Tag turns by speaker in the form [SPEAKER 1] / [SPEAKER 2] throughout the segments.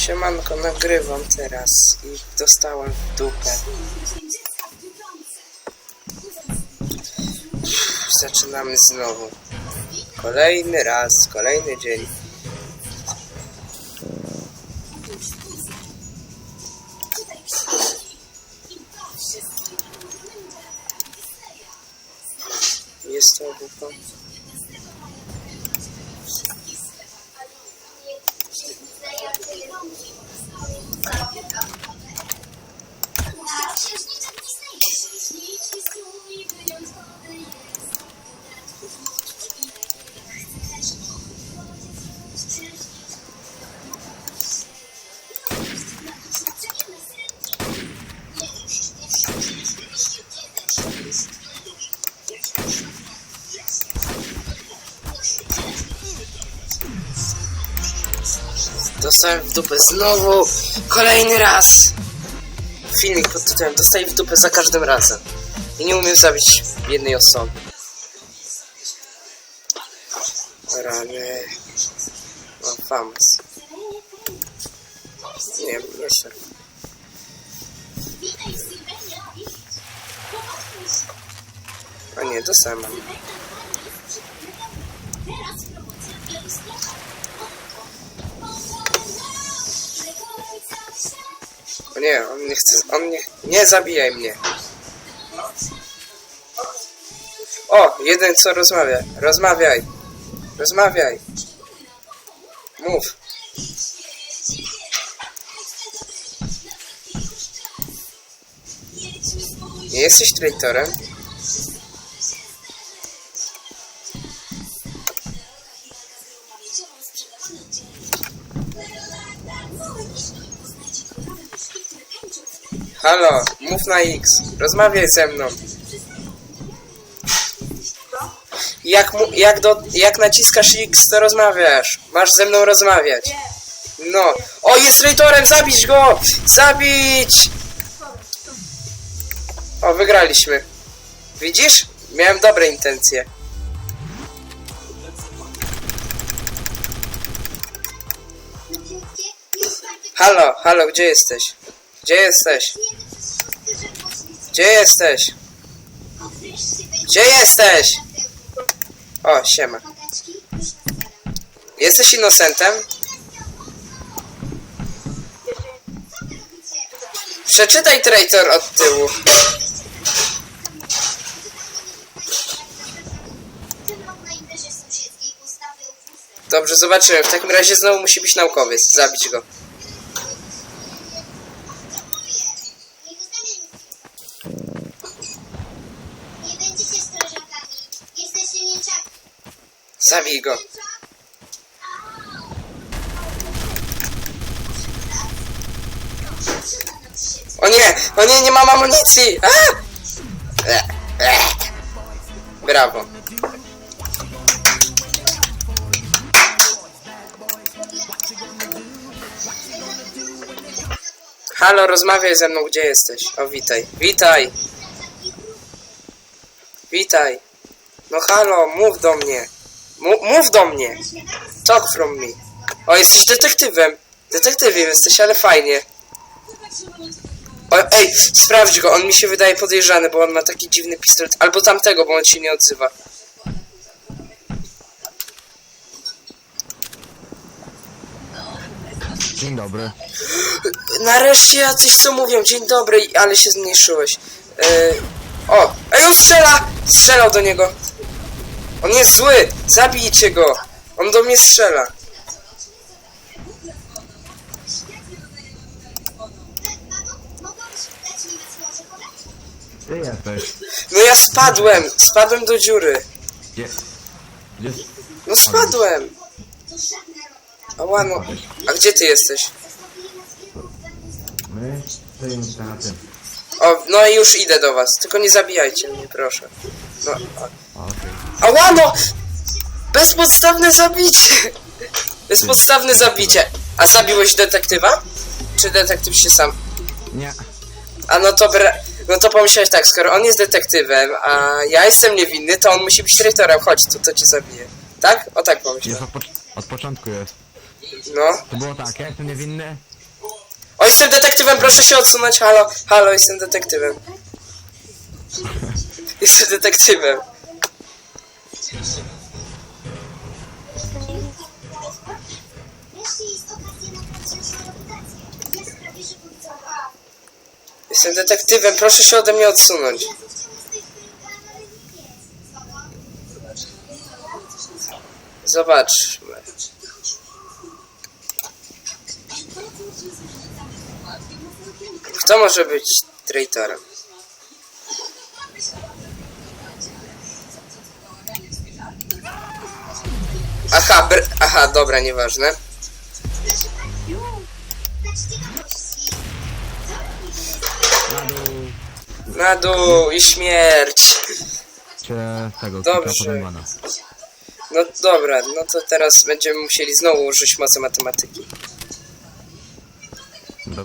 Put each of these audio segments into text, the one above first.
[SPEAKER 1] Siemanko, nagrywam teraz i dostałem w dupę. Zaczynamy znowu. Kolejny raz, kolejny dzień. Dostałem w dupę znowu! Kolejny raz! Filmik pod tytułem Dostaję w dupę za każdym razem. I nie umiem zabić jednej osoby. Rany. O, famas. Nie, nie się. A nie, dostałem. Nie, on nie chce, on nie, nie zabijaj mnie. O, jeden co rozmawia. Rozmawiaj. Rozmawiaj. Mów. Nie jesteś traitorem? Halo, mów na X. Rozmawiaj ze mną. Jak, mu, jak, do, jak naciskasz X, to rozmawiasz. Masz ze mną rozmawiać. No. O, jest traitorem! Zabić go! Zabić! O, wygraliśmy. Widzisz? Miałem dobre intencje. Halo, halo, gdzie jesteś? Gdzie jesteś? Gdzie jesteś? Gdzie jesteś? O, siema. Jesteś innocentem? Przeczytaj traitor od tyłu. Dobrze, zobaczymy. W takim razie znowu musi być naukowiec. Zabić go. Zabij go. O nie! O nie, nie mam amunicji! Brawo. Halo, rozmawiaj ze mną, gdzie jesteś? O, witaj. Witaj! Witaj! No halo, mów do mnie! Mów do mnie! Talk from me! O, jesteś detektywem! Detektywem jesteś, ale fajnie. O, ej, sprawdź go, on mi się wydaje podejrzany, bo on ma taki dziwny pistolet. Albo tamtego, bo on się nie odzywa.
[SPEAKER 2] Dzień dobry.
[SPEAKER 1] Nareszcie jacyś co mówią, dzień dobry, ale się zmniejszyłeś. Yy, o, ej, on strzela! Strzelał do niego. On jest zły, zabijcie go. On do mnie strzela.
[SPEAKER 2] Gdzie jesteś?
[SPEAKER 1] No ja spadłem, spadłem do dziury.
[SPEAKER 2] Gdzie? Gdzie?
[SPEAKER 1] No spadłem. Ała, no. A gdzie ty jesteś?
[SPEAKER 2] My stoimy na tym.
[SPEAKER 1] O, no i już idę do was. Tylko nie zabijajcie mnie, proszę. No,
[SPEAKER 2] Okej.
[SPEAKER 1] Ała, no! Bezpodstawne zabicie! Bezpodstawne zabicie. A zabiłeś detektywa? Czy detektyw się sam...
[SPEAKER 2] Nie.
[SPEAKER 1] A no to bra... No to pomyślałeś tak, skoro on jest detektywem, a ja jestem niewinny, to on musi być traitorem. Chodź, to, to cię zabije. Tak? O tak
[SPEAKER 2] Jest
[SPEAKER 1] pomyślałem.
[SPEAKER 2] od, pocz- od początku jest.
[SPEAKER 1] No.
[SPEAKER 2] To było tak, ja jestem niewinny.
[SPEAKER 1] O, jestem detektywem, proszę się odsunąć. Halo, halo, jestem detektywem. Jestem detektywem. Jestem detektywem, proszę się ode mnie odsunąć. Zobaczmy. Kto może być traitorem? Aha, br aha, dobra, nieważne.
[SPEAKER 2] Na dół.
[SPEAKER 1] I śmierć.
[SPEAKER 2] Czy tego,
[SPEAKER 1] Dobrze.
[SPEAKER 2] podejmana.
[SPEAKER 1] No dobra, no to teraz będziemy musieli znowu użyć mocy matematyki.
[SPEAKER 2] Do...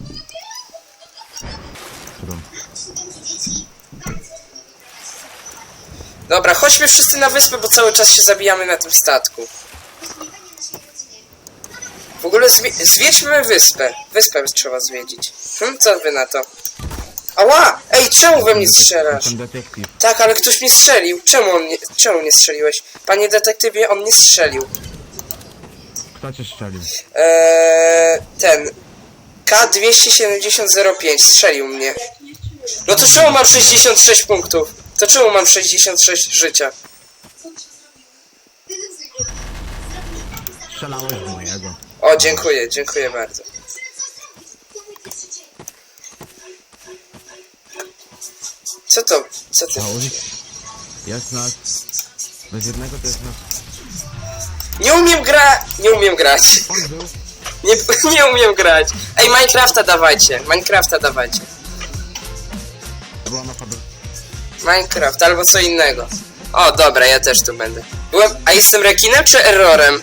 [SPEAKER 1] Dobra, chodźmy wszyscy na wyspę, bo cały czas się zabijamy na tym statku. W ogóle zwie zwiedźmy wyspę. Wyspę trzeba zwiedzić. Hm, co wy na to? Ała! Ej, czemu we mnie strzelasz?
[SPEAKER 2] Jestem detektyw.
[SPEAKER 1] Tak, ale ktoś mnie strzelił. Czemu on nie, czemu nie strzeliłeś? Panie detektywie, on nie strzelił.
[SPEAKER 2] Kto cię strzelił?
[SPEAKER 1] Eee, ten K27005 strzelił mnie. No to czemu mam 66 punktów? To czemu mam 66 życia?
[SPEAKER 2] Strzelałeś w mojego.
[SPEAKER 1] O, dziękuję, dziękuję bardzo.
[SPEAKER 3] co zrobić? To mój pierwszy dzień.
[SPEAKER 1] Co to? Co ty?
[SPEAKER 2] Założyć? Jest nas. Bez jednego to jest nas.
[SPEAKER 1] Nie umiem gra... Nie umiem grać.
[SPEAKER 2] On był.
[SPEAKER 1] Nie, nie umiem grać. Ej, Minecrafta dawajcie. Minecrafta dawajcie.
[SPEAKER 2] Była.
[SPEAKER 1] Minecraft albo co innego. O, dobra, ja też tu będę. Byłem... A jestem rekinem czy errorem?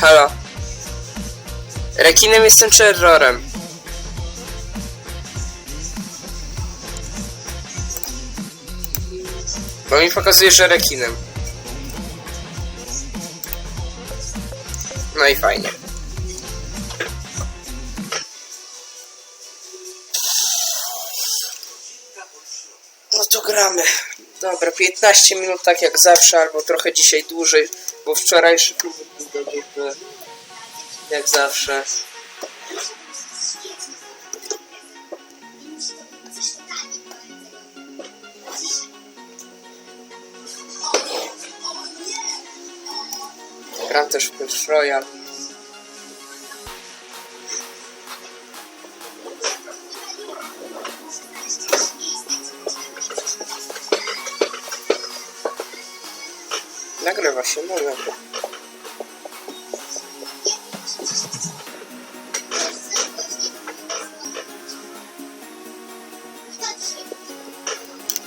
[SPEAKER 1] Halo. Rekinem jestem czy errorem? Bo mi pokazuje, że rekinem. No i fajnie. No to gramy. Dobra, 15 minut tak jak zawsze, albo trochę dzisiaj dłużej, bo wczorajszy klub. Jak zawsze. Też Royale. Nagrywa się, no dobra.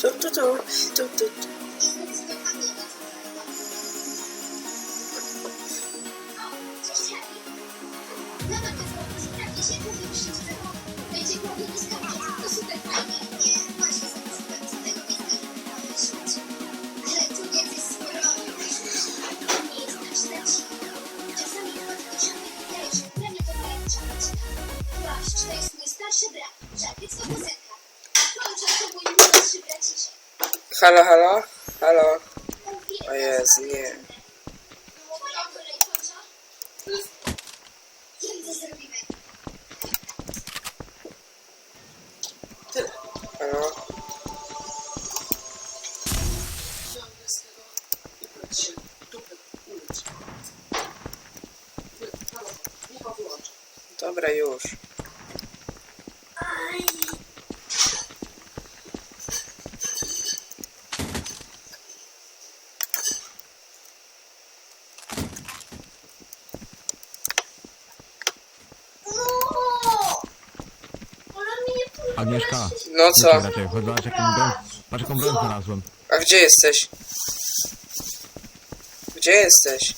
[SPEAKER 1] Tu, tu, tu, tu, tu, tu. Halo, halo? Halo? O jest, nie.
[SPEAKER 3] Moja kolej kończa. Kiedy to zrobimy?
[SPEAKER 1] Halo? Dobra, już.
[SPEAKER 3] No! Ona mnie nie
[SPEAKER 2] Agnieszka.
[SPEAKER 1] No co?
[SPEAKER 2] Raczej, chodź zobacz jaką broń. Patrz jaką broń znalazłem.
[SPEAKER 1] A gdzie jesteś? Gdzie jesteś?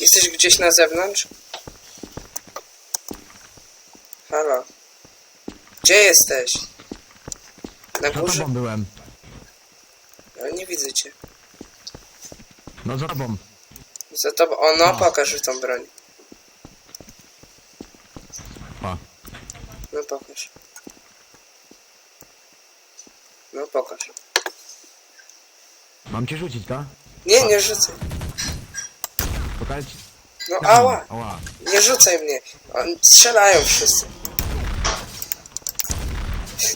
[SPEAKER 1] Jesteś gdzieś na zewnątrz? Halo? Gdzie jesteś? Na
[SPEAKER 2] Za
[SPEAKER 1] górze?
[SPEAKER 2] tobą byłem.
[SPEAKER 1] Ale nie widzę cię.
[SPEAKER 2] No za tobą.
[SPEAKER 1] Za to... O, no, pokaż tą broń. No, pokaż. No, pokaż.
[SPEAKER 2] mam cię rzucić, tak?
[SPEAKER 1] Nie, nie rzucaj.
[SPEAKER 2] Pokażę ci.
[SPEAKER 1] No, ała.
[SPEAKER 2] Ała.
[SPEAKER 1] Nie rzucaj mnie. On, strzelają wszyscy.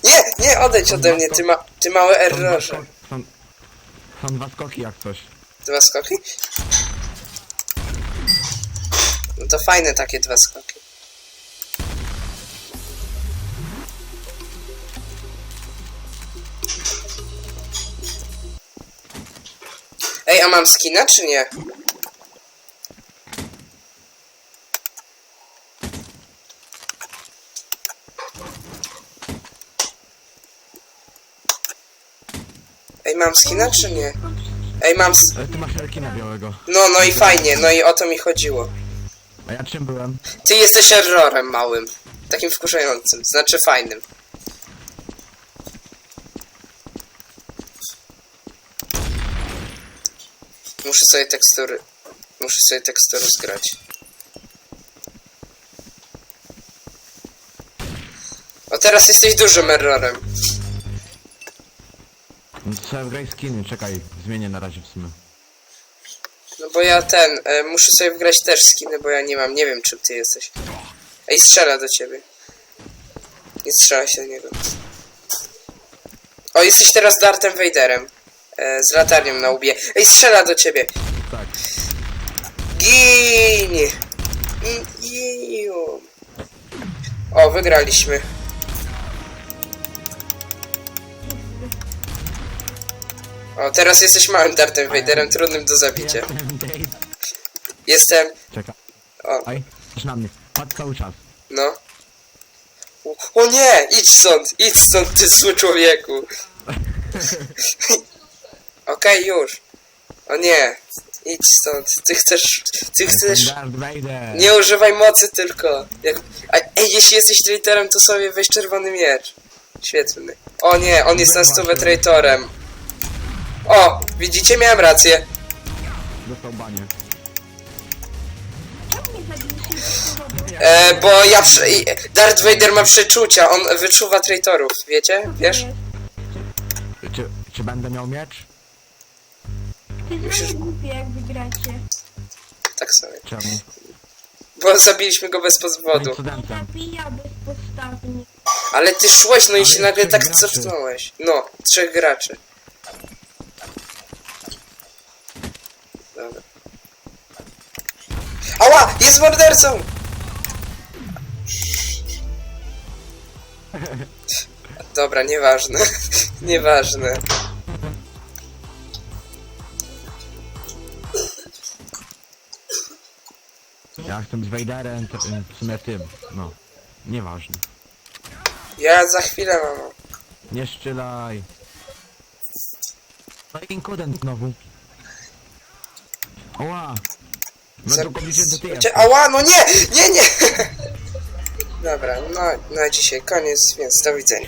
[SPEAKER 1] Nie, nie, odejdź ode mnie, ty, ma, ty mały
[SPEAKER 2] Są dwa,
[SPEAKER 1] errorze.
[SPEAKER 2] sko- są, są dwa skoki jak coś.
[SPEAKER 1] Dwa skoki? No to fajne takie dwa skoki. Ej, a mam skina czy nie? Ej, mam skina czy nie? Ej, mam... s-
[SPEAKER 2] Ale ty masz rekina białego.
[SPEAKER 1] No, no i fajnie, no i o to mi chodziło.
[SPEAKER 2] A ja czym byłem?
[SPEAKER 1] Ty jesteś errorem małym. Takim wkurzającym, znaczy fajnym. Muszę sobie tekstury... Muszę sobie tekstury zgrać. O, teraz jesteś dużym errorem.
[SPEAKER 2] No to Trzeba grać skiny, czekaj. Zmienię na razie w sumie.
[SPEAKER 1] No bo ja ten... E, muszę sobie wgrać też skiny, bo ja nie mam. Nie wiem, czym ty jesteś. Ej, strzela do ciebie. Nie strzelaj się do niego. O, jesteś teraz Dartem Vaderem. E, z latarnią na łbie. Ej, strzela do ciebie.
[SPEAKER 2] Tak.
[SPEAKER 1] Gin! Iu. O, wygraliśmy. O, teraz jesteś małym Dartem Vaderem, trudnym do zabicia.
[SPEAKER 2] Jestem. Czekaj.
[SPEAKER 1] O,
[SPEAKER 2] Oj, patrz na mnie. Patrz cały czas.
[SPEAKER 1] no. O, o nie! Idź stąd! Idź stąd, ty zły człowieku! Okej, już. O nie! Idź stąd. Ty chcesz... Ty chcesz...
[SPEAKER 2] Darth Vader.
[SPEAKER 1] Nie używaj mocy tylko. Jak... A, ej, jeśli jesteś traitorem, to sobie weź czerwony miecz. Świetny. O nie, on jest na stówę traitorem. O, widzicie, miałem rację.
[SPEAKER 2] Dostał banie.
[SPEAKER 1] E, bo ja... Przy... i- Darth Vader ma przeczucia, on wyczuwa traitorów, wiecie? Wiesz?
[SPEAKER 2] Czy, czy będę miał miecz?
[SPEAKER 4] To jest głupie jak wygracie.
[SPEAKER 1] Tak sobie.
[SPEAKER 2] Czemu?
[SPEAKER 1] Bo zabiliśmy go bez powodu.
[SPEAKER 2] Incydentem.
[SPEAKER 4] Zabija bezpodstawnie.
[SPEAKER 1] Ale ty szłeś, no i
[SPEAKER 2] Ale
[SPEAKER 1] się nagle
[SPEAKER 2] trzech
[SPEAKER 1] tak
[SPEAKER 2] graczy.
[SPEAKER 1] cofnąłeś. No, trzech graczy. Dobra. Ała! Jest mordercą! Dobra, nieważne. nieważne.
[SPEAKER 2] Ja jestem z Vaderem, to, w sumie tym. No. Nieważne.
[SPEAKER 1] Ja za chwilę, mamo.
[SPEAKER 2] Nie strzelaj. No i inkudent znowu. Oła! No ty
[SPEAKER 1] Cie-
[SPEAKER 2] jesteś.
[SPEAKER 1] Ała, no nie! Nie, nie! Dobra, no na dzisiaj koniec, więc do widzenia.